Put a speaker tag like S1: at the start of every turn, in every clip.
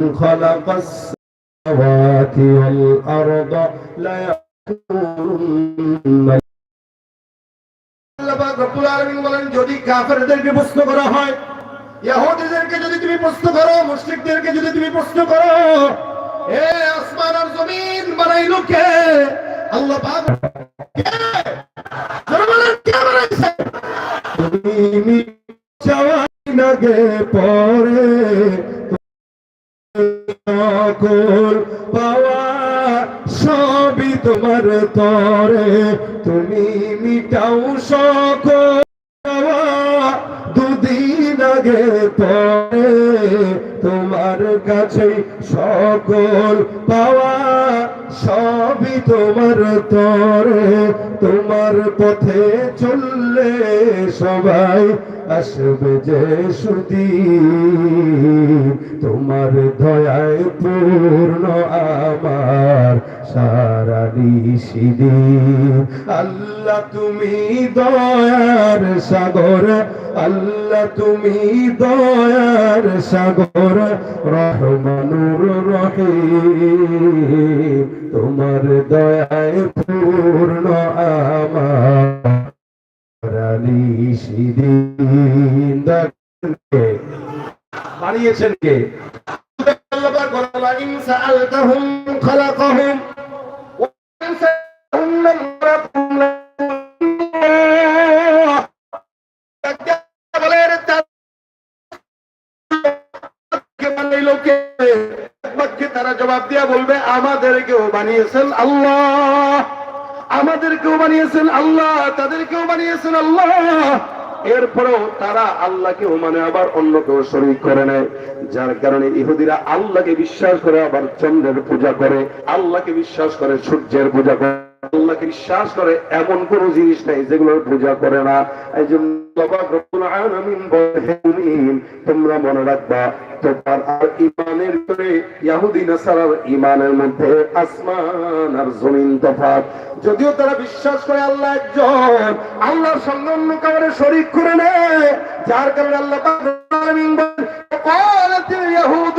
S1: خلق السماوات والأرض ليقولن আল্লাহ পাক রব্বুল আলামিন বলেন যদি কাফেরদেরকে প্রশ্ন করা হয় ইহুদিদেরকে যদি তুমি প্রশ্ন করো মুশরিকদেরকে যদি তুমি প্রশ্ন করো এ আসমান আর জমিন বানাইলো কে আল্লাহ পাক কে জোরে বলেন কে বানাইছে তুমি চাওয়াই নাগে পরে সকল পাওয়া সবই তোমার তরে। তুমি মিটাও সকল দুদিন আগে তরে তোমার কাছে সকল পাওয়া সবই তোমার তরে তোমার পথে চললে সবাই আসবে যে সুদি তোমার দয়ায় পূর্ণ আমার আল্লাহ তুমি দয়ার সাগর আল্লাহ তুমি দয়ার সাগর রহমানুর রহিম। তোমার দয়ায় পূর্ণ আমার বানিয়েছেন কে? আল্লাহ পাক বলেন, "ইন সাআলতাহুম খালাকাহুম তার কে বানাইলো কে?" এক তারা জবাব দিয়া বলবে, আমাদেরকেও বানিয়েছেন আল্লাহ। আমাদেরকেও বানিয়েছেন আল্লাহ। তাদেরকেও বানিয়েছেন আল্লাহ। এরপরেও তারা আল্লাহকেও মানে আবার অন্য কেউ শরীর করে নেয়, যার কারণে ইহুদিরা আল্লাহকে বিশ্বাস করে আবার চন্দ্রের পূজা করে, আল্লাহকে বিশ্বাস করে সূর্যের পূজা করে। আল্লাহকে বিশ্বাস করে এমন কোন জিনিস নাই যেগুলো পূজা করে না। এই জন্য তোমরা মনে রাখবা, তোমার আর ইমানের ভিতরে ইয়াহুদি, নাসারার ইমানের মধ্যে আসমান আর জমিন তফা যদিও তারা বিশ্বাস করে আল্লাহ একজন, আল্লাহর সঙ্গে অন্য কারণে শরিক করে নেয় যার কারণে আল্লাহ ইয়াহুদ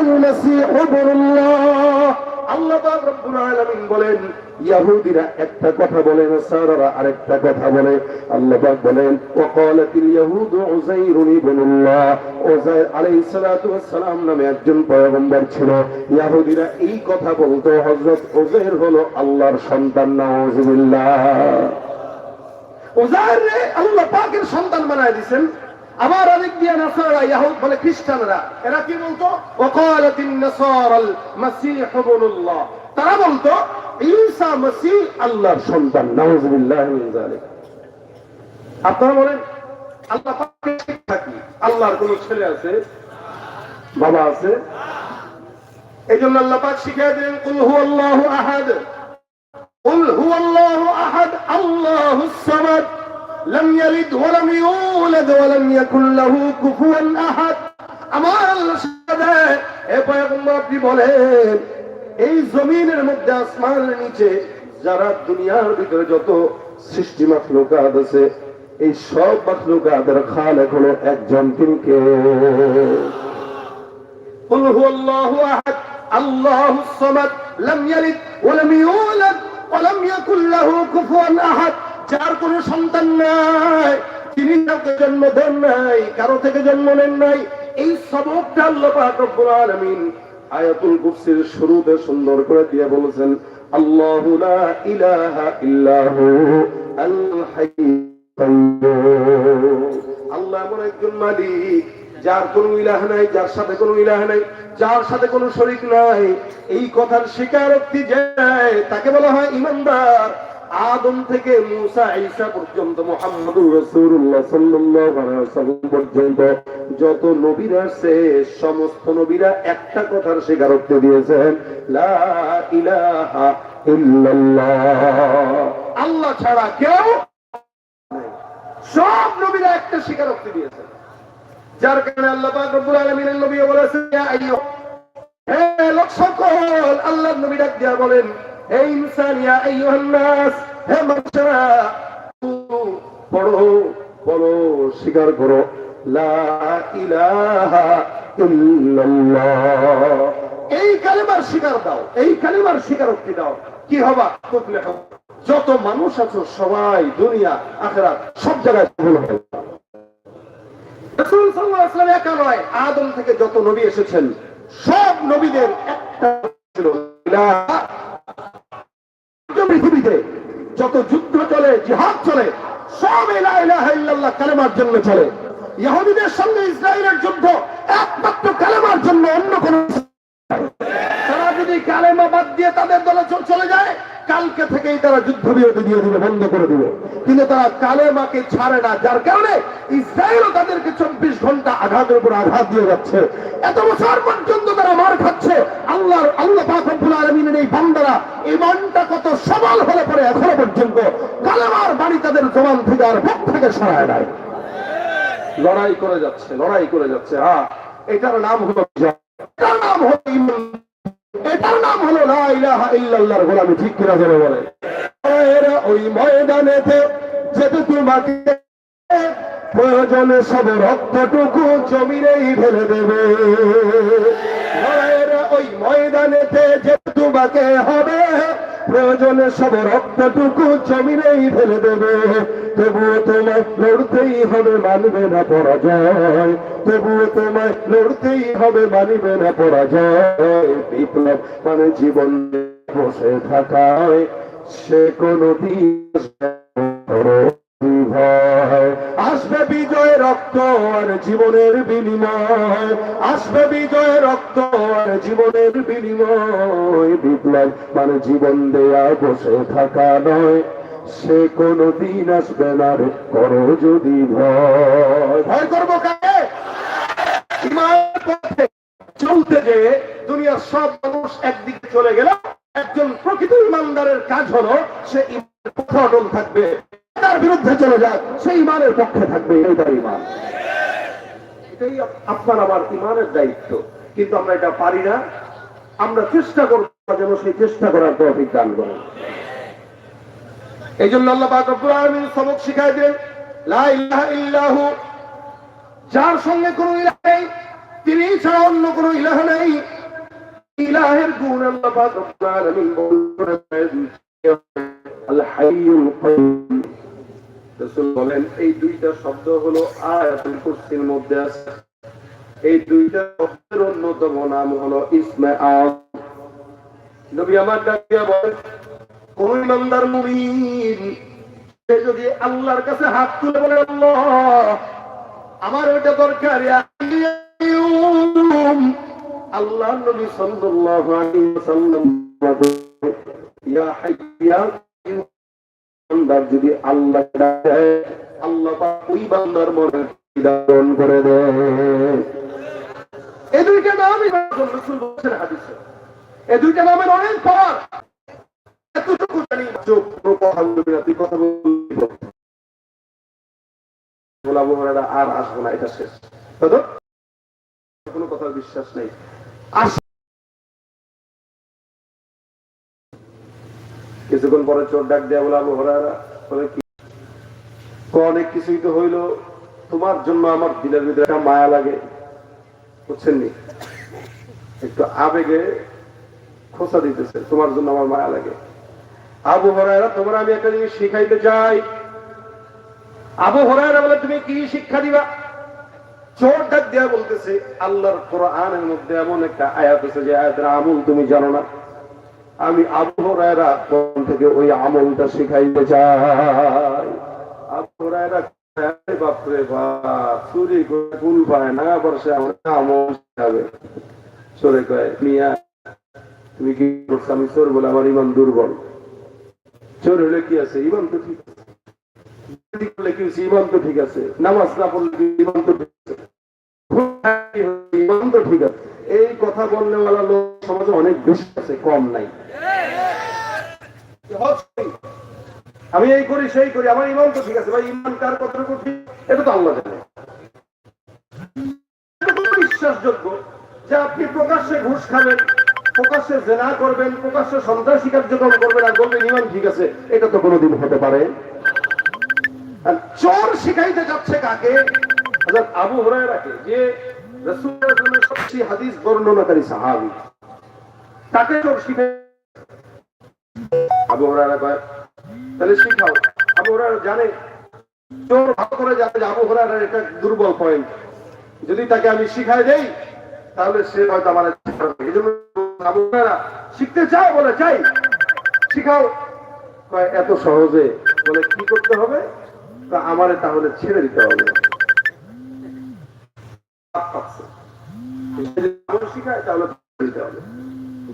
S1: المسيح ابن الله আল্লাহ পাক রব্বুল আলামিন বলেন ইহুদিরা একটা কথা বলে নাসারারা আরেকটা কথা বলে আল্লাহ পাক বলেন ওয়াকালাতিল ইয়াহুদু উযাইর ইবনুল্লাহ উযাইর আলাইহিস সালাতু ওয়াস সালাম নামে একজন পয়গম্বর ছিল ইহুদিরা এই কথা বলতো হযরত উযাইর হলো আল্লাহর সন্তান নাউজুবিল্লাহ উযাইর আল্লাহ পাকের সন্তান বানায় দিবেন আবার অনেক দিয়ে নাসারা, ইয়াহুদ বলে খ্রিস্টানরা। এরা কি বলতো? ওকালাতিন নাসারাল মাসীহ ইবনুল্লাহ। তারা বলতো, ঈসা মাসীহ আল্লাহর সন্তান, নাউজুবিল্লাহি মিন যালিক। আপনারা বলেন, আল্লাহ পাকে থাকি আল্লাহর কোন ছেলে আছে? বাবা আছে? এই জন্য আল্লাহ পাক শিখিয়ে দিলেন, কুল হুয়াল্লাহু আহাদ। কুল হুয়াল্লাহু আহাদ, আল্লাহ সামাদ। لم يلد ولم يولد ولم يكن له كفوا احد আমার আল্লাহ সাথে এ পয়গম্বর আপনি বলেন এই জমিনের মধ্যে আসমানের নিচে যারা দুনিয়ার ভিতরে যত সৃষ্টি মাখলুকাত আছে এই সব মাখলুকাতের খালেক হলো একজন তিনি কে قل هو الله احد الله الصمد لم يلد ولم يولد ولم يكن له كفوا احد যার কোনো সন্তান নাই, তিনি কাউকে জন্ম দেন নাই, কারও থেকে জন্ম নেন নাই, এই সবকটা আল্লাহ পাক আয়াতুল কুরসির শুরুতে সুন্দর করে দিয়ে বলেছেন ইলাহা আল্লাহ এমন একজন মালিক, যার কোনো ইলাহ নাই, যার সাথে কোনো ইলাহ নাই, যার সাথে কোনো শরিক নাই। এই কথার স্বীকারোক্তি যায় তাকে বলা হয় ইমানদার। আদম থেকে মুসা, ঈসা পর্যন্ত মুহাম্মদুর রাসূলুল্লাহ সাল্লাল্লাহু আলাইহি ওয়াসাল্লাম পর্যন্ত যত নবীরা আছে সমস্ত নবীরা একটা কথার স্বীকারোক্তি দিয়েছেন, লা ইলাহা ইল্লাল্লাহ। আল্লাহ ছাড়া কেউ সব নবীরা একটা স্বীকারোক্তি দিয়েছেন। যার কারণে আল্লাহ পাক রব্বুল আলামিনের নবী বলেছেন হে লোক সকল আল্লাহর নবী ডাক দিয়া বলেন হে ইনসান ইয়া আইয়ুহান নাস হে পড়ো বলো স্বীকার করো। লা ইলাহা ইল্লাল্লাহ। এই কালেমার শিকার দাও, এই কালেমার স্বীকারোক্তি দাও। কি হবা? তুফলে যত মানুষ আছো সবাই দুনিয়া, আখেরাত, সব জায়গায় সফল হবে। রাসূল সাল্লাল্লাহু আলাইহি একা নয়, আদম থেকে যত নবী এসেছেন, সব নবীদের একটা ছিল। ইলাহা যত যুদ্ধ চলে, জিহাদ চলে সব ইলাহা কালেমার জন্য চলে। ইহুদিদের সঙ্গে ইসরায়েলের যুদ্ধ একমাত্র কালেমার জন্য অন্য কোন তারা যদি কালেমা বাদ দিয়ে তাদের দলে চলে যায় কালকে থেকেই তারা যুদ্ধ বিরতি দিয়ে দিবে, বন্ধ করে দিবে। কিন্তু তারা কালেমাকে ছাড়ে না, যার কারণে ইসরায়েলও তাদেরকে চব্বিশ ঘণ্টা আঘাতের উপর আঘাত দিয়ে যাচ্ছে। এত বছর পর্যন্ত তারা মার খাচ্ছে। আল্লাহর, আল্লাহ রব্বুল আলামিনের এই বান্দারা এই মনটা কত সবল হলে পরে এখনও পর্যন্ত কালেমার বাড়ি তাদের জবান থেকে আর পথ থেকে সরায় নাই। লড়াই করে যাচ্ছে, লড়াই করে যাচ্ছে। হ্যাঁ এটার নাম হলো এটার নাম হলো ইমান। এটার নাম হলো লা ইলাহা ইল্লাল্লাহর গোলামি, ঠিক কিনা জেনে বলে? এরা ওই ময়দানেতে যেতে তোমাকে প্রয়োজনে, সব রক্তটুকু জমিনেই ঢেলে দেবে। ওই ময়দানেতে যেতে তোমাকে হবে, প্রয়োজনে, সব রক্তটুকু জমিনেই ফেলে দেবে। তবুও তোমায় লড়তেই হবে, মানবে না পরাজয়। তবুও তোমায় লড়তেই হবে, মানবে না পরাজয়। বিপ্লব মানে জীবন বসে থাকায়, সে কোনো আসবে বিজয়, রক্ত আর জীবনের বিনিময়। আসবে বিজয়, রক্ত আর জীবনের বিনিময়। বিপ্লব মানে জীবন দেয়া, বসে থাকা নয়। সে কোনো দিন আসবে না রে, করো যদি ভয়। ভয় করব কাকে? পথে চলতে যে দুনিয়ার সব মানুষ একদিকে চলে গেল। একজন প্রকৃত ইমানদারের কাজ হলো, সে ইমানের পক্ষে অটল থাকবে। তার বিরুদ্ধে চলে যাক সে ইমানের পক্ষে থাকবে এই তার ইমান। এটাই আপনার আমার ইমানের দায়িত্ব। কিন্তু আমরা এটা পারি না। আমরা চেষ্টা করব যেন সেই চেষ্টা করার তৌফিক দান করেন। এই জন্য সবক শিখাই দেন যার সঙ্গে ইলাহ নেই, তিনি ছাড়া অন্য ইলাহ নেই। ইলাহের গুণ আল্লাহ বলেন, এই দুইটা শব্দ হলো আয়াতুল কুরসির মধ্যে আছে। এই দুইটা শব্দের অন্যতম নাম হলো ইসমে নবী আমার ডাকিয়া বলেন ইমানদার মুমিন। সে যদি আল্লাহর কাছে হাত তুলে বলে, আল্লাহ, আমার ওইটা দরকার আল্লাহ নবী সাল্লাল্লাহু আলাইহি ওয়াসাল্লাম ইয়া হাইয়া যদি আল্লাহ ডাকে, আল্লাহ ওই বান্দার মনে দান করে দেয় এই দুইটা নামই রাসূল বলেছেন হাদিসে। এই দুইটা নামের অনেক পাওয়ার এতটুকু জানি কথা বলবি না তুই কথা বলবি বলাবো আর আসব না, এটা শেষ। কোনো কথার বিশ্বাস নেই। কিছুক্ষণ পরে চোর ডাক দেয়া বলে আবু হরারা বলে কি? অনেক কিছুই তো হইল। তোমার জন্য আমার দিলের ভিতরে একটা মায়া লাগে, বুঝছেন নি? একটু আবেগে খোসা দিতেছে, তোমার জন্য আমার মায়া লাগে। আবু হরায়রা, তোমার আমি একটা জিনিস শিখাইতে চাই। আবু হরায়রা বলে, তুমি কি শিক্ষা দিবা? চোর ডাক দেয়া বলতেছে, আল্লাহর কোরআনের মধ্যে এমন একটা আয়াত আছে, যে আয়াতের আমল তুমি জানো না। আমি আবু হরায়রা কোন থেকে ওই আমলটা শিখাইতে চাই। আবু হরায়রা বাপরে বাপ, চুরি করে কুল পায় না বর্ষে আমার আমল শিখাবে। চোরে কয়, মিয়া, তুমি কি করছ? আমি চোর বলে আমার ইমান দুর্বল। কি আছে? তো ঠিক আছে। আমি এই করি, সেই করি, আমার ইমান তো ঠিক আছে। ভাই ইমান কার কতটুকু ঠিক? এটা তো আল্লাহ জানে। বিশ্বাসযোগ্য যে আপনি প্রকাশ্যে ঘুষ খাবেন প্রকাশ্যে জেনা করবেন, প্রকাশ্যে সন্ত্রাসী কার্যক্রম করবেন আর বলবেন ইমান ঠিক আছে, এটা তো কোনোদিন হতে পারে। চোর শিখাইতে যাচ্ছে কাকে? আবু করে জানে যে যদি তাকে আমি শিখাই দেই, তাহলে সে হয়তো আমার জন্য শিখতে চাও বলে চাই। শিখাও। এত সহজে। বলে, কি করতে হবে? তা আমারে তাহলে ছেড়ে দিতে হবে।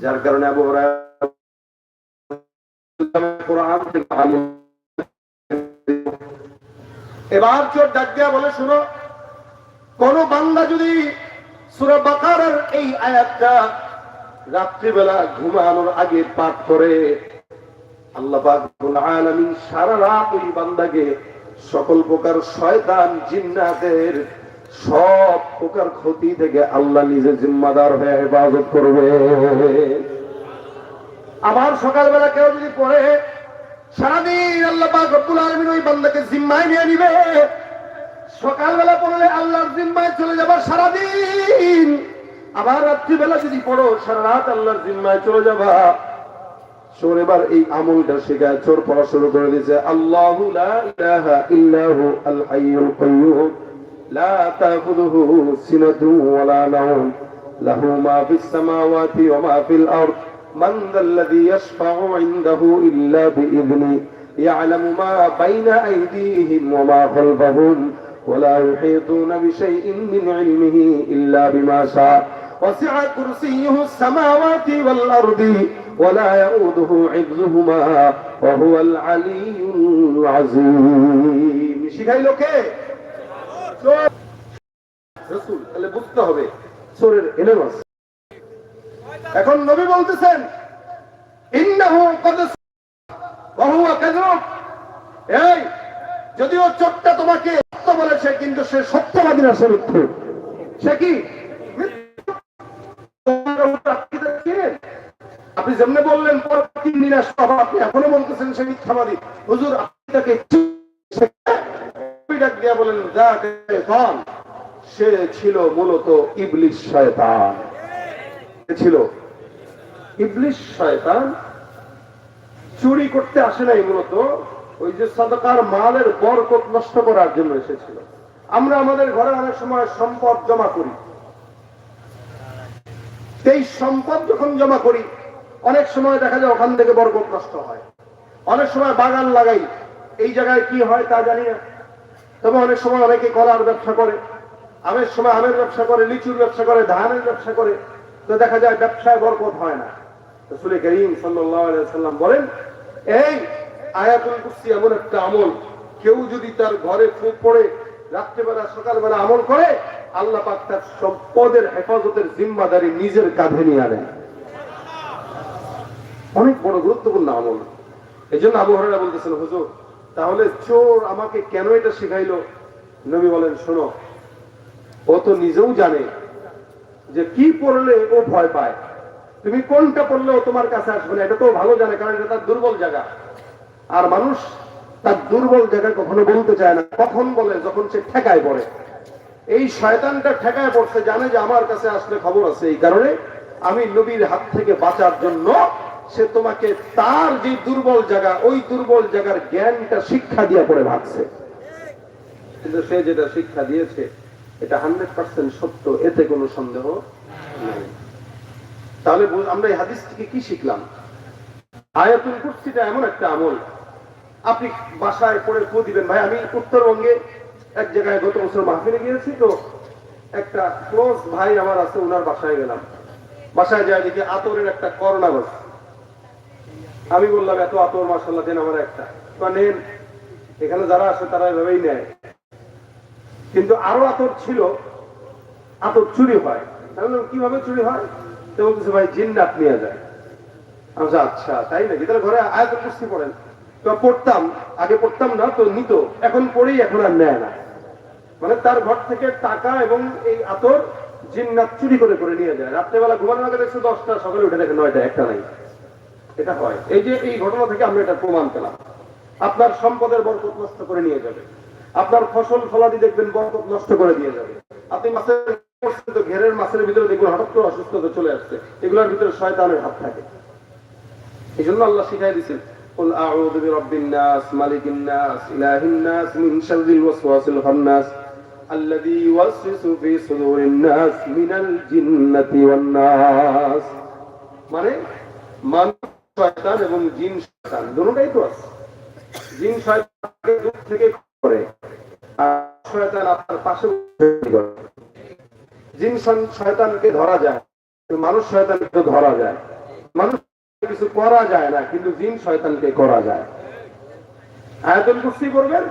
S1: যার কারণে এবার চোর ডাক বলে, শুনো, কোন বান্দা যদি সুরা বাকারার এই আয়াতটা রাত্রিবেলা ঘুমানোর আগে পাঠ করে। আল্লাহ পাক সারা রাত ওই বান্দাকে সকল প্রকার শয়তান, জিন্নাতের সব প্রকার ক্ষতি থেকে আল্লাহ নিজে জিম্মাদার হয়ে হেফাজত করবে। আবার সকালবেলা কেউ যদি পড়ে, সারাদিন আল্লাহ রব্বুল আলামিন ওই বান্দাকে জিম্মায় নিয়ে নিবে। সকালবেলা পড়লে আল্লাহর জিম্মায় চলে যাবার সারাদিন আবার রাত্রিবেলা যদি পড়ো সারা রাত আল্লাহর জিম্মায় চলে যাবা চোর এবার এই আমলটা শেখায় চোর পড়া শুরু করে দিয়েছে আল্লাহু লা ইলাহা ইল্লাহু আল হাইয়ুল কাইয়্যুম লা তাখুযুহু সিনাতুন ওয়ালা নাওম লাহু মা ফিস সামাওয়াতি ওয়া মা ফিল আরদ من ذا الذي يشفع عنده إلا بإذنه يعلم ما بين أيديهم وما خلفهم ولا يحيطون بشيء من علمه إلا بما شاء وسع كرسيه السماوات والأرض ولا يؤوده حفظهما وهو العلي العظيم শিখাইলো কে চোর রসুল তাহলে বুঝতে হবে চোরের এলেম আছে এখন নবী বলতেছেন ইন্নাহু কদ ওয়া কাযুব এই যদিও চোরটা তোমাকে সত্য বলেছে কিন্তু সে সত্যবাদী না সে মিথ্যু সে কি মিথ্যু। তোমার উপর আপনি যেমনি বললেন পর তিন দিন আপনি এখনও বলতেছেন সে মিথ্যাবাদী হুজুর, আপনি তাকে বলেন যা সে ছিল মূলত ইবলিশ শয়তান। ছিল ইবলিশ শয়তান। চুরি করতে আসে নাই মূলত, ওই যে সদকার মালের বরকত নষ্ট করার জন্য এসেছিল। আমরা আমাদের ঘরে অনেক সময় সম্পদ জমা করি। এই সম্পদ যখন জমা করি, অনেক সময় দেখা যায় ওখান থেকে বরকত নষ্ট হয়। অনেক সময় বাগান লাগাই, এই জায়গায় কি হয় তা জানি না। তবে অনেক সময় অনেকে কলার ব্যবসা করে, আমের সময় আমের ব্যবসা করে, লিচুর ব্যবসা করে, ধানের ব্যবসা করে, তো দেখা যায় ব্যবসায় বরকত হয় না। রসুল করিম সাল্লাম বলেন, এই আয়াতুল কুরসি এমন একটা আমল, কেউ যদি তার ঘরে ফুক পড়ে, রাত্রেবেলা, সকালবেলা আমল করে আল্লাহ পাক তার সম্পদের হেফাজতের জিম্মাদারি নিজের কাঁধে নিয়ে আনেন। অনেক বড় গুরুত্বপূর্ণ আমল। এই জন্য আবু বলতেছেন, হুজুর, তাহলে চোর আমাকে কেন এটা শিখাইলো? নবী বলেন, শোনো, ও তো নিজেও জানে যে কি পড়লে ও ভয় পায়। তুমি কোনটা পড়লে ও তোমার কাছে আসবে না। এটা তো ভালো জানে, কারণ এটা তার দুর্বল জায়গা। আর মানুষ তার দুর্বল জায়গা কখনো বলতে চায় না। কখন বলে? যখন সে ঠেকায় পড়ে। এই শয়তানটা ঠেকায় পড়ছে, জানে যে আমার কাছে আসলে খবর আছে এই কারণে। আমি নবীর হাত থেকে বাঁচার জন্য সে তোমাকে তার যে দুর্বল জায়গা, ওই দুর্বল জায়গার জ্ঞানটা শিক্ষা দিয়ে পড়ে ভাবছে কিন্তু সে যেটা শিক্ষা দিয়েছে, এটা হান্ড্রেড পার্সেন্ট সত্য, এতে কোনো সন্দেহ নেই। তাহলে আমরা এই হাদিস থেকে কি শিখলাম? আয়াতুল কুরসিটা এমন একটা আমল। আপনি বাসায় পড়ে ফু দিবেন, ভাই, আমি উত্তরবঙ্গে এক জায়গায় গত বছর মাহফিলে গিয়েছি তো, একটা ক্লোজ ভাই আমার আছে ওনার বাসায় গেলাম। বাসায় যায় দেখি আতরের একটা করোনা বাস আমি বললাম, এত আতর মাসাল্লাহ দেন আমার একটা। নেন, এখানে যারা আসে তারা এভাবেই নেয়। কিন্তু আরও আতর ছিল, আতর চুরি হয়। কীভাবে চুরি হয়? তো বলতেছে, ভাই, জিন্নাত নিয়ে যায়। আমি আচ্ছা তাই নাকি? তাহলে ঘরে আয়াতুল কুস্তি পড়েন। তো পড়তাম, আগে পড়তাম না, তো নিত। এখন পড়েই, এখন আর নেয় না। মানে তার ঘর থেকে টাকা এবং এই আতর জিন্নাত চুরি করে করে নিয়ে যায় রাত্রেবেলা ঘুমানোর আগে দেখছে দশটা সকালে উঠে দেখে নয়টা একটা নাই এটা হয় এই যে এই ঘটনা থেকে আমরা এটা প্রমাণ পেলাম আপনার সম্পদের বরকত নষ্ট করে নিয়ে যাবে আপনার ফসল ফলাদি দেখবেন বরকত নষ্ট করে দিয়ে যাবে আপনি মাছের করছেন তো ঘেরের মাছের ভিতরে দেখবেন হঠাৎ করে অসুস্থতা চলে আসছে এগুলোর ভিতরে শয়তানের হাত থাকে এই জন্য আল্লাহ শিখাই দিচ্ছেন قل أعوذ برب الناس ملك الناس إله الناس من شر الوسواس الخناس الذي يوسوس في صدور الناس من الجنة والناس মানে মানুষ শয়তান এবং জিন শয়তান দুটোটাই তো আছে জিন শয়তানকে দূর থেকে করে আর শয়তান আপনার পাশে বসে করে। জিন শন- শয়তানকে ধরা যায় কিন্তু মানুষ শয়তানকে ধরা যায় মানুষ কিছু করা যায় না কিন্তু জিন শয়তানকে করা যায় আয়াতুল কুরসি করবেন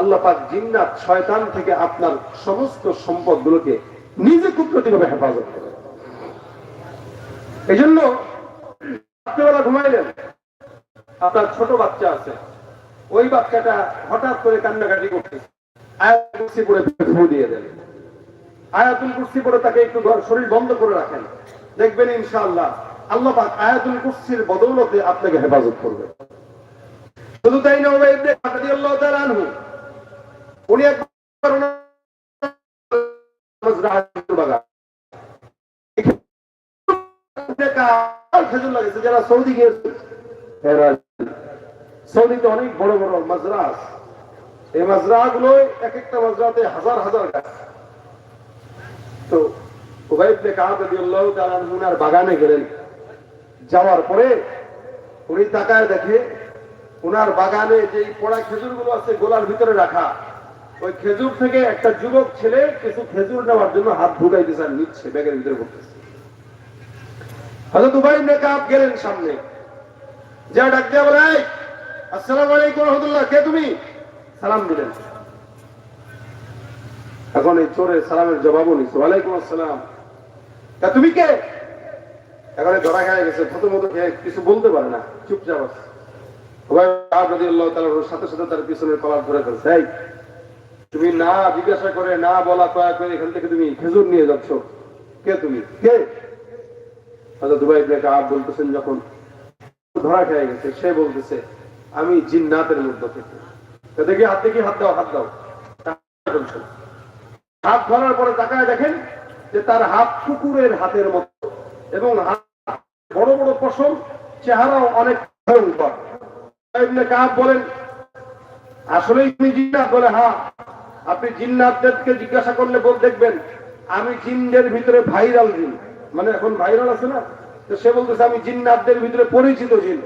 S1: আল্লাহ পাক জিন্নাত শয়তান থেকে আপনার সমস্ত সম্পদগুলোকে নিজে কুদরতিভাবে হেফাজত করে। এই জন্য রাত্রেবেলা ঘুমাইলেন, আপনার ছোট বাচ্চা আছে, ওই বাচ্চাটা হঠাৎ করে কান্নাকাটি করতেছে আয়াতুল কুরসি পড়ে ফু দিয়ে দেন। আয়াতুল কুরসি পড়ে তাকে একটু শরীর বন্ধ করে রাখেন। দেখবেন ইনশাআল্লাহ, আল্লাহ পাক আয়াতুল কুরসির বদৌলতে আপনাকে হেফাজত করবে শুধু তাই না ওবাই ইবনে কাব রাদিয়াল্লাহু তাআলা আনহু উনি একবার বাগান। উনার গেলেন। যাওয়ার পরে উনি তাকায় দেখে ওনার বাগানে যে পড়া খেজুরগুলো আছে, গোলার ভিতরে রাখা। ওই খেজুর থেকে একটা যুবক ছেলে কিছু খেজুর নেওয়ার জন্য হাত আর নিচ্ছে ব্যাগের ভিতরে করতেছে হযরত উবাই ইবনে গেলেন সামনে। যা ডাক দিয়া বলে "এই, আসসালামু আলাইকুম রহমতুল্লাহ কে তুমি? সালাম দিলেন। এখন এই চোরের সালামের জবাবও নিচ্ছে ওয়ালাইকুম আসসালাম। তা তুমি কে? এখন ধরা খেয়ে গেছে প্রথমত কিছু বলতে পারে না চুপচাপ আছে। সাথে সাথে তার পিছনের কলার ধরে ফেলছে তুমি না জিজ্ঞাসা করে, না বলা কয়া করে এখান থেকে তুমি খেজুর নিয়ে যাচ্ছ। কে তুমি? কে? হয়তো দুবাই ইবনে কাব বলতেছেন যখন, ধরা খেয়ে গেছে, সে বলতেছে, আমি জিন্নাতের মধ্যে থেকে। দেখি হাত দেখি, হাত দাও হাত দাও। হাত ধরার পরে তাকায় দেখেন যে তার হাত কুকুরের হাতের মতো এবং বড় বড় পশম, চেহারাও অনেক ভয়ঙ্কর। বলেন, আসলেই তুমি জিন্নাত? বলে হ্যাঁ। আপনি জিন্নাতদেরকে জিজ্ঞাসা করলে বল দেখবেন, আমি জিনদের ভিতরে ভাইরাল জিন। মানে এখন ভাইরাল আছে না? তো সে বলতেছে, আমি জিন্নাতদের ভিতরে পরিচিত জিন।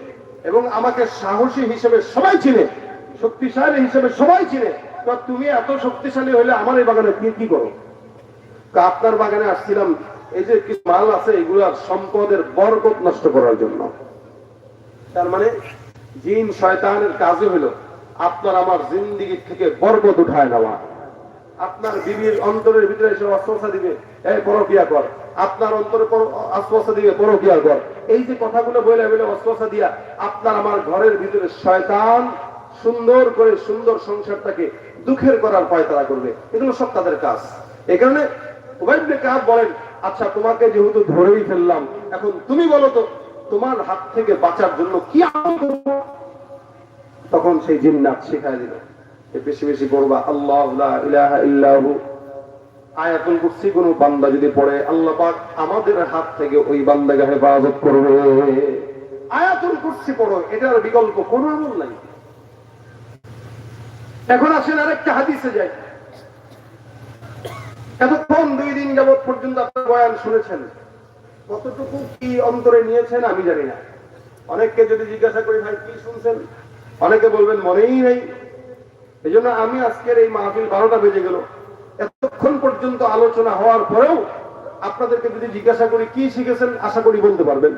S1: এবং আমাকে সাহসী হিসেবে সবাই চিনে, শক্তিশালী হিসেবে সবাই চিনে। তুমি এত শক্তিশালী হলে আমার এই বাগানে কি কি করো? তো আপনার বাগানে আসছিলাম, এই যে কিছু মাল আছে এগুলার সম্পদের বরকত নষ্ট করার জন্য। তার মানে জিন শয়তানের কাজই হলো, আপনার আমার জিন্দিগি থেকে বরকত উঠায় নেওয়া। আপনার বিবির অন্তরের ভিতরে এসে অস্বসা দিবে এই পরকিয়া কর আপনার অন্তরে অস্বসা দিবে পরকিয়া কর এই যে কথাগুলো বলে বলে অস্বসা দিয়া আপনার আমার ঘরের ভিতরে শয়তান সুন্দর করে সুন্দর সংসারটাকে দুঃখের করার পায়তারা করবে। এগুলো সব তাদের কাজ। এই কারণে উবাইবনে কাব বলেন আচ্ছা তোমাকে যেহেতু ধরেই ফেললাম, এখন তুমি বলো তো, তোমার হাত থেকে বাঁচার জন্য কি? তখন সেই জিন্নাত শেখায় দিল। বেশি বেশি পড়বা। আল্লাহ আয়াতুল বান্দা যদি পড়ে, আল্লাহ পাক আমাদের হাত থেকে ওই বান্দাকে হেফাজত করবে। আয়াতুল পড়ো, এটার বিকল্প আমল নাই। এখন আসেন আরেকটা হাদিসে যাই। এতক্ষণ দুই দিন যাবৎ পর্যন্ত আপনার বয়ান শুনেছেন। কতটুকু কি অন্তরে নিয়েছেন আমি জানি না। অনেককে যদি জিজ্ঞাসা করি, ভাই, কি শুনছেন? অনেকে বলবেন, মনেই নেই। এই জন্য আমি আজকের এই মাহফিল বারোটা বেজে গেল। এতক্ষণ পর্যন্ত আলোচনা হওয়ার পরেও আপনাদেরকে যদি জিজ্ঞাসা করি, কি শিখেছেন? আশা করি বলতে পারবেন।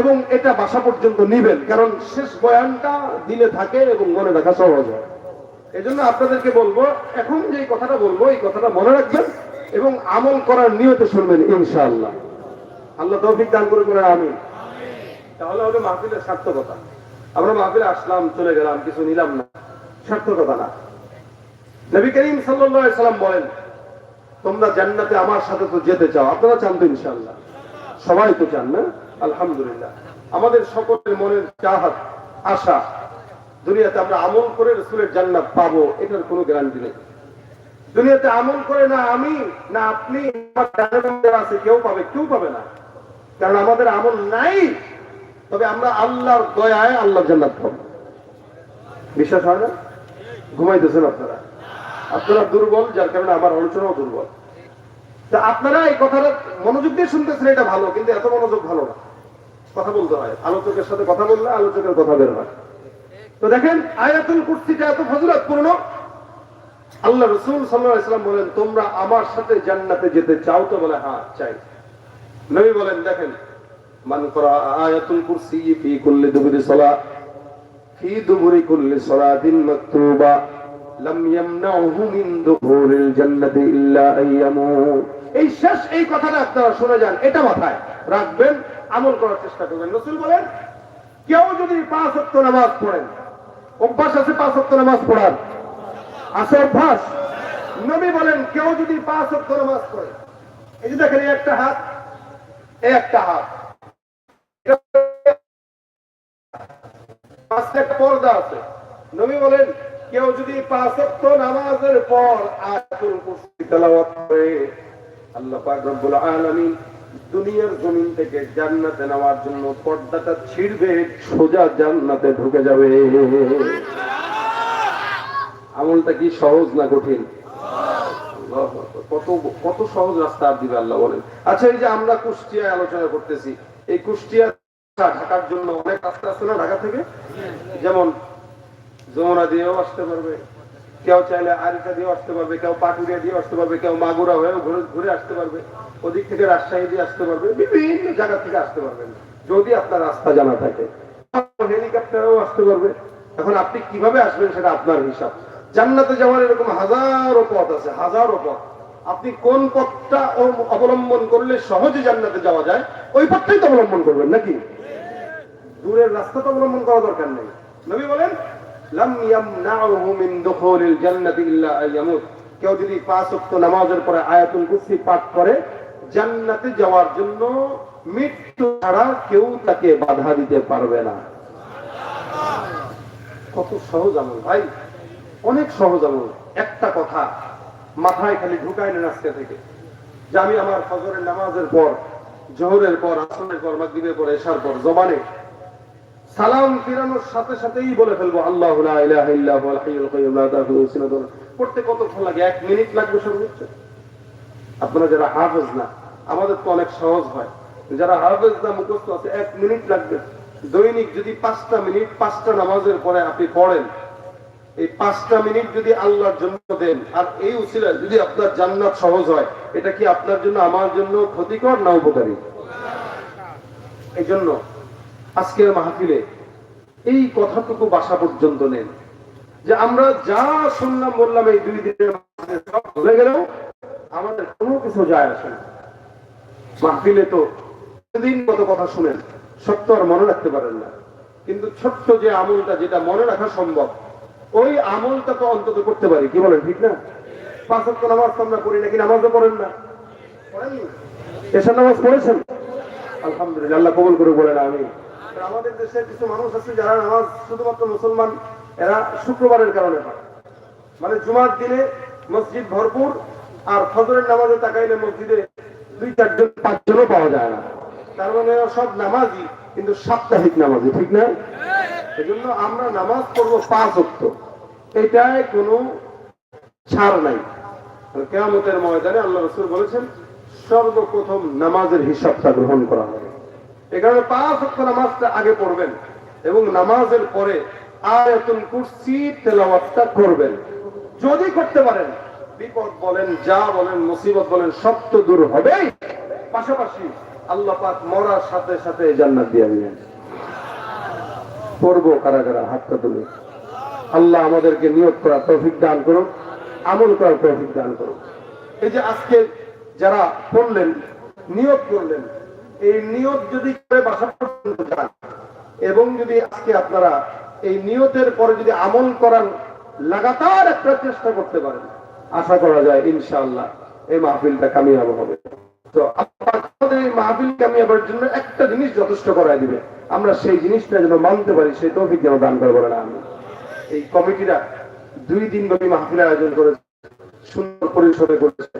S1: এবং এটা বাসা পর্যন্ত নিবেন, কারণ শেষ বয়ানটা দিলে থাকে এবং মনে রাখা সহজ হয়। এই জন্য আপনাদেরকে বলব, এখন যে কথাটা বলব, এই কথাটা মনে রাখবেন এবং আমল করার নিয়তে শুনবেন, ইনশাআল্লাহ। আল্লাহ তৌফিক দান করে করে আমি তাহলে হবে মাহফিলের সার্থকতা। আমরা মাহফিলে আসলাম, চলে গেলাম, কিছু নিলাম না। সার্থকতা না। নবী করিম সাল্লাম বলেন, তোমরা জান্নাতে আমার সাথে তো যেতে চাও, আপনারা চান তো ইনশাআল্লাহ। সবাই তো চান না, আলহামদুলিল্লাহ। আমাদের সকলের মনের চাহাত, আশা, দুনিয়াতে আমরা আমল করে রসুলের জান্নাত পাবো, এটার কোনো গ্যারান্টি নেই। দুনিয়াতে আমল করে না আমি, না আপনি আছে কেউ পাবে কেউ পাবে না। কারণ আমাদের আমল নাই, তবে আমরা আল্লাহর দয়ায় আল্লাহ জান্নাত পাবো। বিশ্বাস হয় না? ঘুমাইতেছেন আপনারা। আপনারা দুর্বল, যার কারণে আমার আলোচনাও দুর্বল। তা আপনারা এই কথাটা মনোযোগ দিয়ে শুনতেছেন, এটা ভালো, কিন্তু এত মনোযোগ ভালো না। কথা বলতে হয়। আলোচকের সাথে কথা বললে আলোচকের কথা বের হয়। তো দেখেন, আয়াতুল কুর্সিটা এত ফজিলতপূর্ণ। আল্লাহ রসুল সাল্লাম বলেন, তোমরা আমার সাথে জান্নাতে যেতে চাও তো বলে হ্যাঁ চাই। নবী বলেন, দেখেন, মান করা আয়াতুল কুরসি ফি কুল্লি দুবুরি সালাত ফি দুবুরি কুল্লি সালাতিন মাকতুবা। লাম ইয়ামনাহু মিন দুখুলিল জান্নাতি ইল্লা আইয়ামুত এই শেষ এই কথাটা আপনারা শুনে যান, এটা মাথায়। রাখবেন, আমল করার চেষ্টা করবেন। রাসূল বলেন, কেউ যদি পাঁচ ওয়াক্ত নামাজ পড়েন, অভ্যাস আছে পাঁচ ওয়াক্ত নামাজ পড়ার? আছে অভ্যাস? নবী বলেন, কেউ যদি পাঁচ ওয়াক্ত নামাজ পড়ে, এই যে দেখেন একটা হাত একটা হাত। পর্দা আছে। নবী বলেন, কেউ যদি নামাজের পর আয়াতুল কুরসি তেলাওয়াত করে, আল্লাহ পাক রব্বুল আলামিন দুনিয়ার জমিন থেকে জান্নাতে নেওয়ার জন্য পর্দাটা ছিড়বে, সোজা জান্নাতে ঢুকে যাবে। আমলটা কি সহজ না কঠিন? কত কত সহজ রাস্তা দিবে আল্লাহ বলেন। আচ্ছা এই যে আমরা কুষ্টিয়ায় আলোচনা করতেছি, এই কুষ্টিয়া ঢাকার জন্য অনেক রাস্তা আছে না ঢাকা থেকে? যেমন যমুনা দিয়েও আসতে পারবে, কেউ চাইলে আরিকা দিয়ে আসতে পারবে, কেউ পাটুরিয়া দিয়ে আসতে পারবে, কেউ মাগুরা হয়েও ঘুরে ঘুরে আসতে পারবে, ওদিক থেকে রাজশাহী দিয়ে আসতে পারবে, বিভিন্ন জায়গা থেকে আসতে পারবেন, যদি আপনার রাস্তা জানা থাকে। হেলিকপ্টারেও আসতে পারবে। এখন আপনি কীভাবে আসবেন সেটা আপনার হিসাব। জান্নাতে যাওয়ার এরকম হাজারো পথ আছে, হাজারো পথ। আপনি কোন পথটা অবলম্বন করলে সহজে জান্নাতে যাওয়া যায়, ওই পথটাই তো অবলম্বন করবেন নাকি? দূরের রাস্তা তো অবলম্বন করা দরকার নেই। নবী বলেন কত সহজ ভাই, অনেক সহজ আমল। একটা কথা, মাথায় খালি ঢুকায় নেন আজকে থেকে। যে আমি আমার ফজরের নামাজের পর, জোহরের পর, আসরের পর, মাগরিবের পর, এশার পর, জবানে সালাম ফিরানোর সাথে সাথেই বলে ফেলব, আল্লাহ পড়তে কতক্ষণ লাগে? এক মিনিট লাগবে সর্বোচ্চ? আপনারা যারা হাফেজ না, আমাদের তো অনেক সহজ হয়। যারা হাফেজ না, মুখস্থ আছে, এক মিনিট লাগবে। দৈনিক যদি পাঁচটা মিনিট, পাঁচটা নামাজের পরে আপনি পড়েন, এই পাঁচটা মিনিট যদি আল্লাহর জন্য দেন, আর এই উসিলায় যদি আপনার জান্নাত সহজ হয়, এটা কি আপনার জন্য, আমার জন্য ক্ষতিকর না উপকারী? এই জন্য আজকের মাহফিলে এই কথাটুকু বাসা পর্যন্ত নেন যে আমরা যা শুনলাম, বললাম, এই দুই দিনের সব ভুলে গেলেও আমাদের কোনো কিছু যায় আসে না। মাহফিলে তো দিন কত কথা শুনেন, সত্য আর মনে রাখতে পারেন না। কিন্তু ছোট্ট যে আমলটা, যেটা মনে রাখা সম্ভব, ওই আমলটা তো অন্তত করতে পারি। কি বলেন, ঠিক না? পাঁচ ওয়াক্ত নামাজ তো আমরা পড়ি নাকি? নামাজও পড়েন না? এশার নামাজ পড়েছেন? আলহামদুলিল্লাহ, আল্লাহ কবুল করে বলেন আমি আমাদের দেশে কিছু মানুষ আছে যারা নামাজ শুধুমাত্র মুসলমান, এরা শুক্রবারের কারণে পায় মানে জুমার দিনে মসজিদ ভরপুর আর ফজরের নামাজে তাকাইলে মসজিদে দুই, চারজন, পাঁচজনও পাওয়া যায় না। তার মানে সব নামাজই কিন্তু সাপ্তাহিক নামাজি, ঠিক না? এই জন্য আমরা নামাজ পড়ব পাঁচ অক্ত এটাই কোনো ছাড় নাই। কেয়ামতের ময়দানে আল্লাহ রসুল বলেছেন, সর্বপ্রথম নামাজের হিসাবটা গ্রহণ করা হবে। এ কারণে পাঁচ অক্ট নামাজটা আগে পড়বেন এবং নামাজের পরে আয়াতুল কুরসি তেলাওয়াতটা করবেন। যদি করতে পারেন, বিপদ বলেন, যা বলেন, মুসিবত বলেন, সব তো দূর হবেই। পাশাপাশি আল্লাহ পাক মরার সাথে সাথে জান্নাত দিয়ে দিবেন। পড়ব কারা কারা হাতটা তুলে। আল্লাহ আমাদেরকে নিয়োগ করার তৌফিক দান করুন আমল করার তৌফিক দান করুন এই যে আজকে যারা পড়লেন, নিয়োগ করলেন এই নিয়োগ যদি করে বাসা পর্যন্ত যান, এবং যদি আজকে আপনারা এই নিয়তের পরে যদি আমল করার লাগাতার একটা চেষ্টা করতে পারেন, আশা করা যায় ইনশাআল্লাহ এই মাহফিলটা কামিয়াব হবে। তো আমাদের এই মাহফিল কামিয়াবের জন্য একটা জিনিস যথেষ্ট করাই দিবে। আমরা সেই জিনিসটা যেন মানতে পারি, সেই তৌফিক যেন দান করে বলেন আমি এই কমিটিরা দুই দিন ব্যাপী মাহফিলের আয়োজন করেছে, সুন্দর পরিসরে করেছে।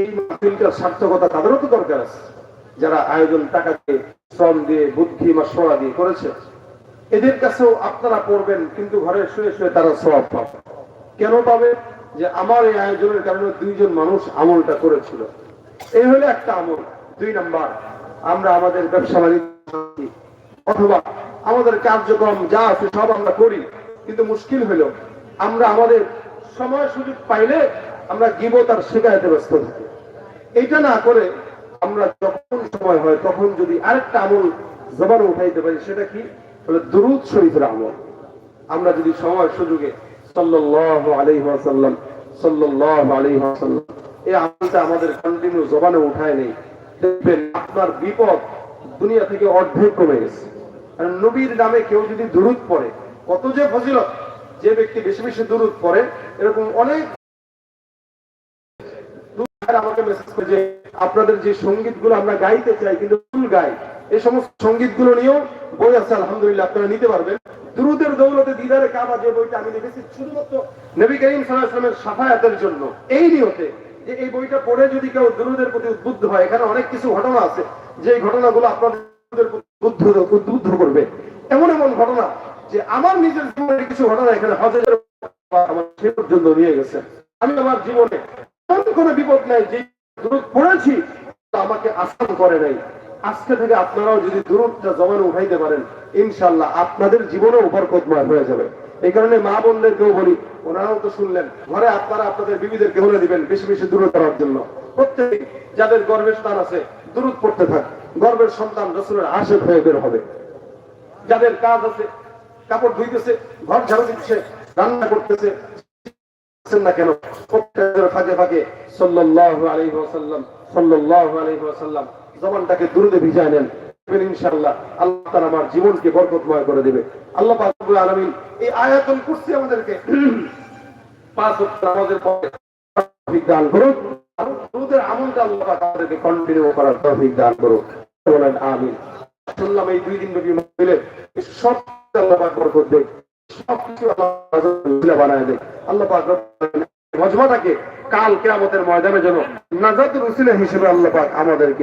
S1: এই মাহফিলটার সার্থকতা তাদেরও তো দরকার আছে। যারা আয়োজন টাকা দিয়ে, শ্রম দিয়ে, বুদ্ধি মাসরা দিয়ে করেছে, এদের কাছেও আপনারা পড়বেন, কিন্তু ঘরে শুয়ে শুয়ে তারা সব পাবে। কেন পাবে? যে আমার এই আয়োজনের কারণে দুইজন মানুষ আমলটা করেছিল। এই হলো একটা আমল। দুই নাম্বার, আমরা আমাদের ব্যবসা বাণিজ্য অথবা আমাদের কার্যক্রম যা আছে সব আমরা করি, কিন্তু মুশকিল হলো, আমরা আমাদের সময় সুযোগ পাইলে আমরা গিবত আর শেখাইতে ব্যস্ত থাকি। এইটা না করে আমরা যখন সময় হয়, তখন যদি আরেকটা আমল জবানে উঠাইতে পারি, সেটা কি? হলো দুরুদ শরীফের আমল। আমরা যদি সময় সুযোগে আলাইহি ওয়াসাল্লাম এই আমলটা আমাদের কন্টিনিউ জবানে উঠায় নেই, দেখবেন আপনার বিপদ দুনিয়া থেকে অর্ধেক কমে গেছে। আর নবীর নামে কেউ যদি দুরুদ পড়ে, কত যে ফজিলত, যে ব্যক্তি বেশি বেশি দুরুদ পড়ে, এরকম অনেক আমাকে মেসেজ করে যে আপনাদের যে সংগীতগুলো আমরা গাইতে চাই, কিন্তু ভুল গাই, এই সমস্ত সংগীতগুলো নিয়েও বই আছে, আলহামদুলিল্লাহ, আপনারা নিতে পারবেন। দুরুদের দৌলতে দিদারে কাবা যে বইটা আমি লিখেছি, শুধুমাত্র নবী করিম সাল্লামের সাফায়াতের জন্য। এই নিয়তে যে এই বইটা পড়ে যদি কেউ দুরুদের প্রতি উদ্বুদ্ধ হয়, এখানে অনেক কিছু ঘটনা আছে, যে ঘটনাগুলো আপনাদের উদ্বুদ্ধ করবে। এমন এমন ঘটনা যে আমার নিজের জীবনের কিছু ঘটনা এখানে হজের পর্যন্ত নিয়ে গেছে। আমি আমার জীবনে কোনো বিপদ নাই যে পড়েছি আমাকে আসান করে নাই। আজকে থেকে আপনারাও যদি দূরতটা জমানো উঠাইতে পারেন ইনশাল্লাহ আপনাদের জীবনেও বরকতময় হয়ে যাবে। এই কারণে মা বোনদেরকেও বলি, ওনারাও তো শুনলেন, ঘরে আপনারা আপনাদের বিবিদেরকে বলে দিবেন, বেশি বেশি দূরত করার জন্য। প্রত্যেক যাদের গর্বের স্থান আছে, দূরত পড়তে থাক। গর্বের সন্তান রসুলের আশেক হয়ে বের হবে। যাদের কাজ আছে, কাপড় ধুইতেছে, ঘর ঝাড়ু দিচ্ছে, রান্না করতেছে করছেন না কেন? ফাঁকে ফাঁকে সাল্লাল্লাহু আলাইহি ওয়াসাল্লাম, সাল্লাল্লাহু আলাইহি ওয়াসাল্লাম জবানটাকে দুরুদে ভিজায় নেন। আল্লাহ আমিন। সব বরকত দেয়। সবকিছু বানায় দেয়। আল্লাহ পাক মজমাটাকে কাল কেয়ামতের ময়দানে যেন নাজাতের উসিলা হিসেবে আল্লাহ পাক আমাদেরকে